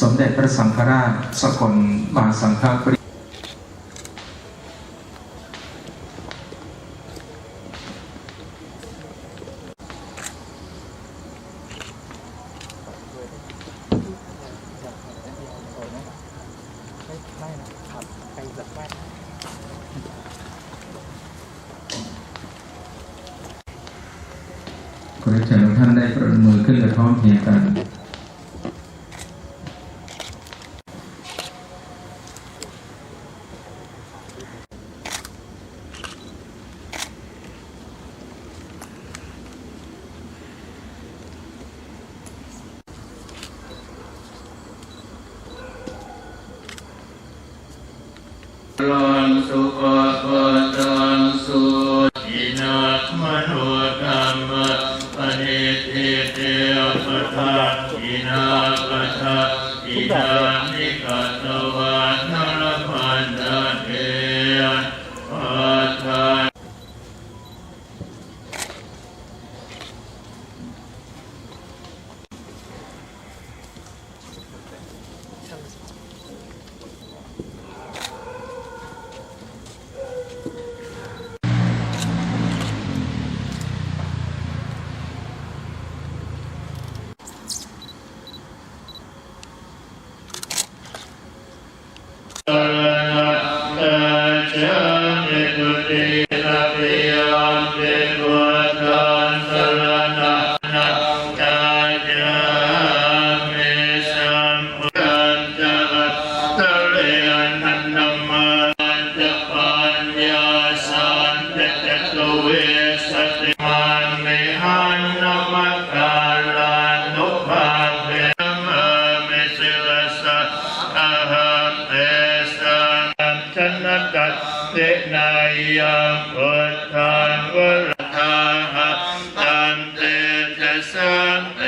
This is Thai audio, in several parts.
สมเด็จพระสังฆราชสกลมหาสังฆปริขอเรียนเชิญท่านได้ประมือขึ้นกระท้อมเพรียงกัน รังสุปปตังสุอินักมโนกรรมปณิติเตปะทะอินาปะทะอินา สเตนายังพุทธังวรธาหะตันเตจะสังเต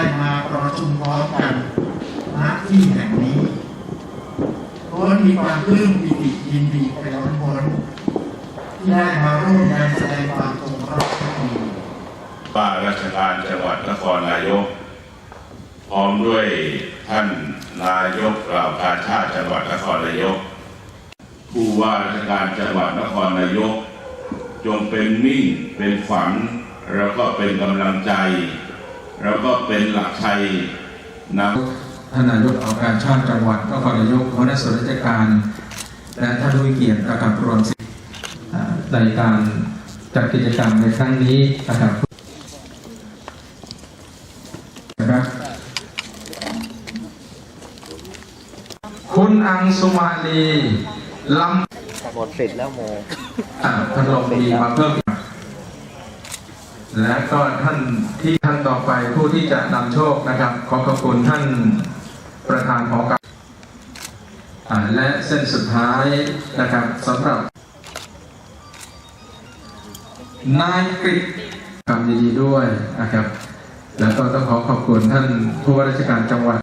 ได้มาประชุมพร้อมกันณที่แห่งนี้ล้วนมีความปลื้มปิติยินดีไปล้นพ้นที่ได้มาร่วมกันแสดงความจงรักภักดีว่าราชการจังหวัดนครนายก พร้อมด้วยท่านนายกกล่าวการชาติจังหวัดนครนายก ผู้ว่าราชการจังหวัดนครนายก จงเป็นมิ่งเป็นฝันแล้วก็เป็นกำลังใจ แล้วก็เป็นหลักชัยนำท่านนายกองค์การชาติจังหวัดนครนายกหัวหน้าส่วนราชการ และท่านผู้มีเกียรติประการปรวมสิทธิ์อ่าในการจัดกิจกรรมในครั้งนี้นะครับนะครับคุณอังสุมาลีลำหมดสิทธิ์แล้วโมอ่าท่านรองมีมาเพิ่มอีก และก็ท่านที่ท่านต่อไปผู้ที่จะนำโชคนะครับ ขอขอบคุณท่านประธานหอการและเส้นสุดท้ายนะครับสำหรับ นายกฤษกรรมดีๆด้วยนะครับ แล้วก็ต้องขอขอบคุณท่านผู้ว่าราชการจังหวัด